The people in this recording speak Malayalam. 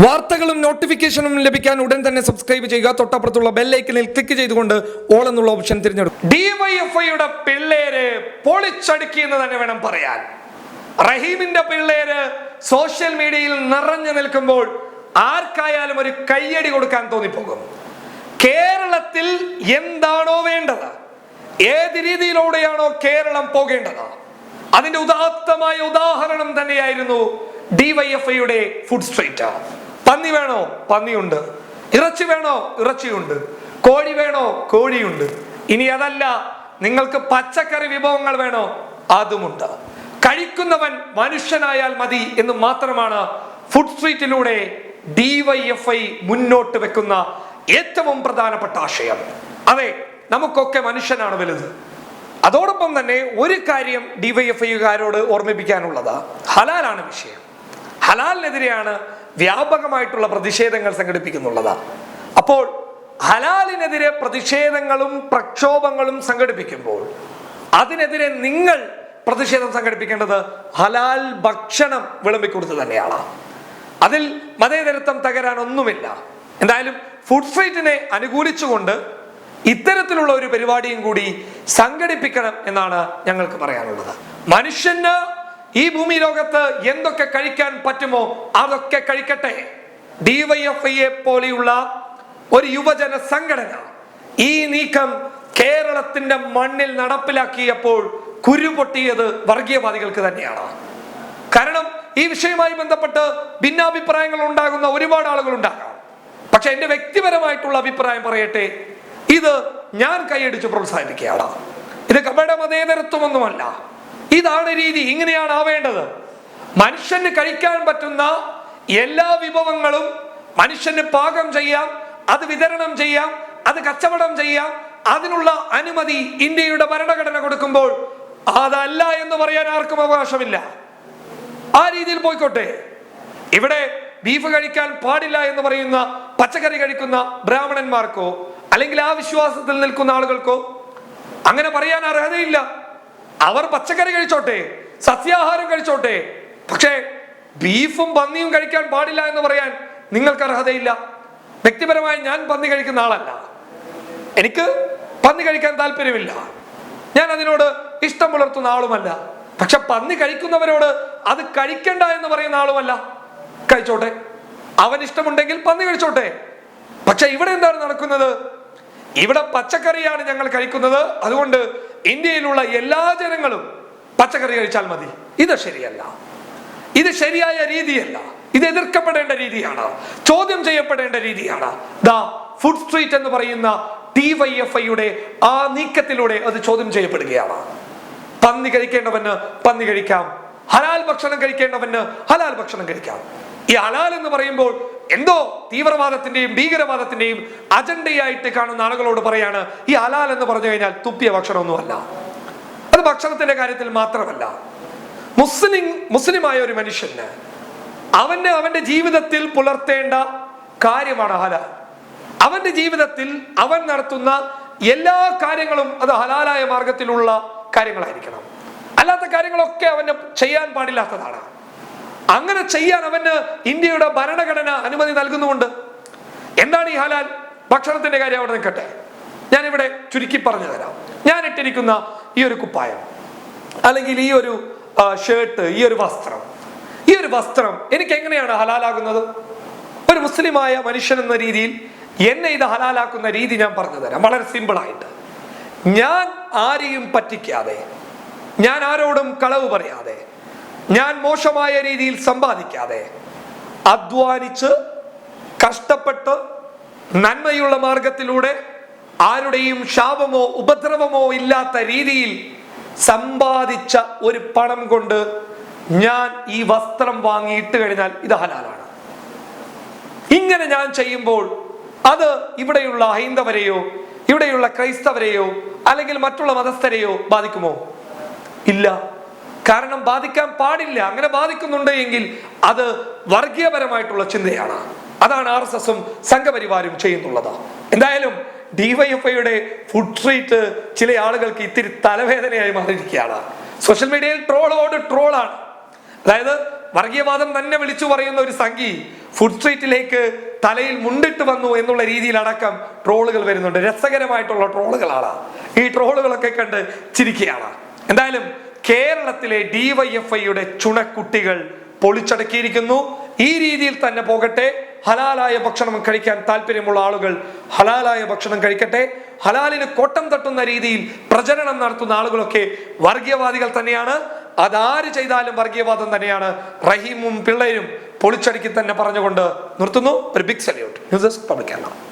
വാർത്തകളും നോട്ടിഫിക്കേഷനും ലഭിക്കാൻ ഉടൻ തന്നെ സബ്സ്ക്രൈബ് ചെയ്യുക. തൊട്ടപ്പുറത്തുള്ള ബെല്ലൈക്കനിൽ ക്ലിക്ക് ചെയ്തുകൊണ്ട് ഓൾ എന്നുള്ള ഓപ്ഷൻ തിരഞ്ഞെടുക്കും. ഡിവൈഎഫ്ഐയുടെ പിള്ളേര് പൊളിച്ചടുക്കി എന്ന് തന്നെ വേണം പറയാൻ. റഹീമിന്റെ പിള്ളേര് സോഷ്യൽ മീഡിയയിൽ നിറഞ്ഞു നിൽക്കുമ്പോൾ ആർക്കായാലും ഒരു കയ്യടി കൊടുക്കാൻ തോന്നിപ്പോകും. കേരളത്തിൽ എന്താണോ വേണ്ടത്? ഏത് രീതിയിലൂടെയാണോ കേരളം പോകേണ്ടത്? അതിന്റെ ഉദാത്തമായ ഉദാഹരണം തന്നെയായിരുന്നു ഡിവൈഎഫ്ഐയുടെ ഫുഡ് സ്ട്രീറ്റ് പന്നി വേണോ? പന്നിയുണ്ട്. ഇറച്ചി വേണോ? ഇറച്ചിയുണ്ട്. കോഴി വേണോ? കോഴിയുണ്ട്. ഇനി അതല്ല നിങ്ങൾക്ക് പച്ചക്കറി വിഭവങ്ങൾ വേണോ? അതുമുണ്ട്. കഴിക്കുന്നവൻ മനുഷ്യനായാൽ മതി എന്ന് മാത്രമാണ് ഫുഡ് സ്ട്രീറ്റിലൂടെ ഡിവൈഎഫ്ഐ മുന്നോട്ട് വെക്കുന്ന ഏറ്റവും പ്രധാനപ്പെട്ട ആശയം. അതെ നമുക്കൊക്കെ മനുഷ്യനാണ് വലുത്. അതോടൊപ്പം തന്നെ ഒരു കാര്യം ഡിവൈഎഫ്ഐക്കാരോട് ഓർമ്മിപ്പിക്കാനുള്ളത്. ഹലാലാണ് വിഷയം. ഹലാലിനെതിരെയാണ് വ്യാപകമായിട്ടുള്ള പ്രതിഷേധങ്ങൾ സംഘടിപ്പിക്കുന്നുള്ളത്. അപ്പോൾ ഹലാലിനെതിരെ പ്രതിഷേധങ്ങളും പ്രക്ഷോഭങ്ങളും സംഘടിപ്പിക്കുമ്പോൾ അതിനെതിരെ നിങ്ങൾ പ്രതിഷേധം സംഘടിപ്പിക്കേണ്ടത് ഹലാൽ ഭക്ഷണം വിളമ്പിക്കൊടുത്ത് തന്നെയാണ്. അതിൽ മതേതരത്വം തകരാൻ ഒന്നുമില്ല. എന്തായാലും ഫുഡ് ഫൈറ്റിനെ അനുകൂലിച്ചുകൊണ്ട് ഇത്തരത്തിലുള്ള ഒരു പരിപാടിയും കൂടി സംഘടിപ്പിക്കണം എന്നാണ് ഞങ്ങൾക്ക് പറയാനുള്ളത്. മനുഷ്യന് ഈ ഭൂമി ലോകത്ത് എന്തൊക്കെ കഴിക്കാൻ പറ്റുമോ അതൊക്കെ കഴിക്കട്ടെ. ഡിവൈഎഫ്ഐയെ പോലെയുള്ള ഒരു യുവജന സംഘടന ഈ നീക്കം കേരളത്തിന്റെ മണ്ണിൽ നടപ്പിലാക്കിയപ്പോൾ കുരുപൊട്ടിയത് വർഗീയവാദികൾക്ക് തന്നെയാണ്. കാരണം ഈ വിഷയവുമായി ബന്ധപ്പെട്ട് ഭിന്നാഭിപ്രായങ്ങൾ ഉണ്ടാകുന്ന ഒരുപാട് ആളുകൾ ഉണ്ടാകാം. പക്ഷെ എന്റെ വ്യക്തിപരമായിട്ടുള്ള അഭിപ്രായം പറയട്ടെ ഇത് ഞാൻ കൈയടിച്ച് പ്രോത്സാഹിപ്പിക്കുകയാണ്. ഇത് കപട മതേതരത്വമൊന്നുമല്ല ഇതാണ് രീതി. ഇങ്ങനെയാണ് ആവേണ്ടത്. മനുഷ്യന് കഴിക്കാൻ പറ്റുന്ന എല്ലാ വിഭവങ്ങളും മനുഷ്യന് പാകം ചെയ്യാം അത് വിതരണം ചെയ്യാം അത് കച്ചവടം ചെയ്യാം. അതിനുള്ള അനുമതി ഇന്ത്യയുടെ ഭരണഘടന കൊടുക്കുമ്പോൾ അതല്ല എന്ന് പറയാൻ ആർക്കും അവകാശമില്ല. ആ രീതിയിൽ പോയിക്കോട്ടെ. ഇവിടെ ബീഫ് കഴിക്കാൻ പാടില്ല എന്ന് പറയുന്ന പച്ചക്കറി കഴിക്കുന്ന ബ്രാഹ്മണന്മാർക്കോ അല്ലെങ്കിൽ ആ വിശ്വാസത്തിൽ നിൽക്കുന്ന ആളുകൾക്കോ അങ്ങനെ പറയാൻ അർഹതയില്ല. അവർ പച്ചക്കറി കഴിച്ചോട്ടെ സസ്യാഹാരം കഴിച്ചോട്ടെ പക്ഷേ ബീഫും പന്നിയും കഴിക്കാൻ പാടില്ല എന്ന് പറയാൻ നിങ്ങൾക്ക് അർഹതയില്ല. വ്യക്തിപരമായി ഞാൻ പന്നി കഴിക്കുന്ന ആളല്ല. എനിക്ക് പന്നി കഴിക്കാൻ താല്പര്യമില്ല. ഞാൻ അതിനോട് ഇഷ്ടം പുലർത്തുന്ന ആളുമല്ല. പക്ഷെ പന്നി കഴിക്കുന്നവരോട് അത് കഴിക്കണ്ട എന്ന് പറയുന്ന ആളുമല്ല. കഴിച്ചോട്ടെ. അവൻ ഇഷ്ടമുണ്ടെങ്കിൽ പന്നി കഴിച്ചോട്ടെ. പക്ഷെ ഇവിടെ എന്താണ് നടക്കുന്നത്? ഇവിടെ പച്ചക്കറിയാണ് ഞങ്ങൾ കഴിക്കുന്നത്. അതുകൊണ്ട് ഇന്ത്യയിലുള്ള എല്ലാ ജനങ്ങളും പച്ചക്കറി കഴിച്ചാൽ മതി. ഇത് ശരിയല്ല. ഇത് ശരിയായ രീതിയല്ല. ഇത് എതിർക്കപ്പെടേണ്ട രീതിയാണ്. ചോദ്യം ചെയ്യപ്പെടേണ്ട രീതിയാണ്. ദ ഫുഡ് സ്ട്രീറ്റ് എന്ന് പറയുന്ന ടി വൈ എഫ് ഐയുടെ ആ നീക്കത്തിലൂടെ അത് ചോദ്യം ചെയ്യപ്പെടുകയാണ്. പന്നി കഴിക്കേണ്ടവന് പന്നി കഴിക്കാം. ഹലാൽ ഭക്ഷണം കഴിക്കേണ്ടവന് ഹലാൽ ഭക്ഷണം കഴിക്കാം. ഈ ഹലാൽ എന്ന് പറയുമ്പോൾ എന്തോ തീവ്രവാദത്തിന്റെയും ഭീകരവാദത്തിന്റെയും അജണ്ടയായിട്ട് കാണുന്ന ആളുകളോട് പറയാണ് ഈ ഹലാൽ എന്ന് പറഞ്ഞു കഴിഞ്ഞാൽ തുപ്പിയ ഭക്ഷണമൊന്നുമല്ല. അത് ഭക്ഷണത്തിന്റെ കാര്യത്തിൽ മാത്രമല്ല. മുസ്ലിം മുസ്ലിമായ ഒരു മനുഷ്യന് അവന്റെ അവന്റെ ജീവിതത്തിൽ പുലർത്തേണ്ട കാര്യമാണ് ഹലാൽ. അവന്റെ ജീവിതത്തിൽ അവൻ നടത്തുന്ന എല്ലാ കാര്യങ്ങളും അത് ഹലാലായ മാർഗത്തിലുള്ള കാര്യങ്ങളായിരിക്കണം. അല്ലാത്ത കാര്യങ്ങളൊക്കെ അവന് ചെയ്യാൻ പാടില്ലാത്തതാണ്. അങ്ങനെ ചെയ്യാൻ അവന് ഇന്ത്യയുടെ ഭരണഘടന അനുമതി നൽകുന്നുമുണ്ട്. എന്താണ് ഈ ഹലാൽ? ഭക്ഷണത്തിന്റെ കാര്യം അവിടെ നിൽക്കട്ടെ. ഞാൻ ഇവിടെ ചുരുക്കി പറഞ്ഞു തരാം. ഞാൻ ഇട്ടിരിക്കുന്ന ഈ ഒരു കുപ്പായം അല്ലെങ്കിൽ ഈ ഒരു ഷർട്ട് ഈ ഒരു വസ്ത്രം. ഈ ഒരു വസ്ത്രം എനിക്ക് എങ്ങനെയാണ് ഹലാലാകുന്നത്? ഒരു മുസ്ലിമായ മനുഷ്യൻ എന്ന രീതിയിൽ എന്നെ ഇത് ഹലാലാക്കുന്ന രീതി ഞാൻ പറഞ്ഞു തരാം വളരെ സിമ്പിൾ ആയിട്ട് ഞാൻ ആരെയും പറ്റിക്കാതെ ഞാൻ ആരോടും കളവ് പറയാതെ ഞാൻ മോശമായ രീതിയിൽ സമ്പാദിക്കാതെ അധ്വാനിച്ച് കഷ്ടപ്പെട്ട് നന്മയുള്ള മാർഗത്തിലൂടെ ആരുടെയും ശാപമോ ഉപദ്രവമോ ഇല്ലാത്ത രീതിയിൽ സമ്പാദിച്ച ഒരു പണം കൊണ്ട് ഞാൻ ഈ വസ്ത്രം വാങ്ങിയിട്ട് കഴിഞ്ഞാൽ ഇത് ഹലാലാണ്. ഇങ്ങനെ ഞാൻ ചെയ്യുമ്പോൾ അത് ഇവിടെയുള്ള ഹൈന്ദവരെയോ ഇവിടെയുള്ള ക്രൈസ്തവരെയോ അല്ലെങ്കിൽ മറ്റുള്ള മതസ്ഥരെയോ ബാധിക്കുമോ? ഇല്ല. കാരണം ബാധിക്കാൻ പാടില്ല. അങ്ങനെ ബാധിക്കുന്നുണ്ട് എങ്കിൽ അത് വർഗീയപരമായിട്ടുള്ള ചിന്തയാണ്. അതാണ് ആർ എസ് എസും സംഘപരിവാരും ചെയ്യുന്നുള്ളത്. എന്തായാലും ഡിവൈഎഫ്ഐയുടെ ഫുഡ് സ്ട്രീറ്റ് ചില ആളുകൾക്ക് ഇത്തിരി തലവേദനയായി മാറിയിരിക്കുകയാണ്. സോഷ്യൽ മീഡിയയിൽ ട്രോളോട് ട്രോളാണ് അതായത് വർഗീയവാദം തന്നെ വിളിച്ചു പറയുന്ന ഒരു സംഘി ഫുഡ് സ്ട്രീറ്റിലേക്ക് തലയിൽ മുണ്ടിട്ട് വന്നു എന്നുള്ള രീതിയിലടക്കം ട്രോളുകൾ വരുന്നുണ്ട്. രസകരമായിട്ടുള്ള ട്രോളുകളാണ് ഈ ട്രോളുകളൊക്കെ കണ്ട് ചിരിക്കുകയാണ്. എന്തായാലും കേരളത്തിലെ ഡിവൈഎഫ്ഐയുടെ ചുണക്കുട്ടികൾ പൊളിച്ചടക്കിയിരിക്കുന്നു. ഈ രീതിയിൽ തന്നെ പോകട്ടെ. ഹലാലായ ഭക്ഷണം കഴിക്കാൻ താല്പര്യമുള്ള ആളുകൾ ഹലാലായ ഭക്ഷണം കഴിക്കട്ടെ. ഹലാലിന് കോട്ടം തട്ടുന്ന രീതിയിൽ പ്രചരണം നടത്തുന്ന ആളുകളൊക്കെ വർഗീയവാദികൾ തന്നെയാണ്. അതാര് ചെയ്താലും വർഗീയവാദം തന്നെയാണ്. റഹീമും പിള്ളേരും പൊളിച്ചടുക്കി തന്നെ പറഞ്ഞുകൊണ്ട് നിർത്തുന്നു. ഒരു big salute news desk public Kerala.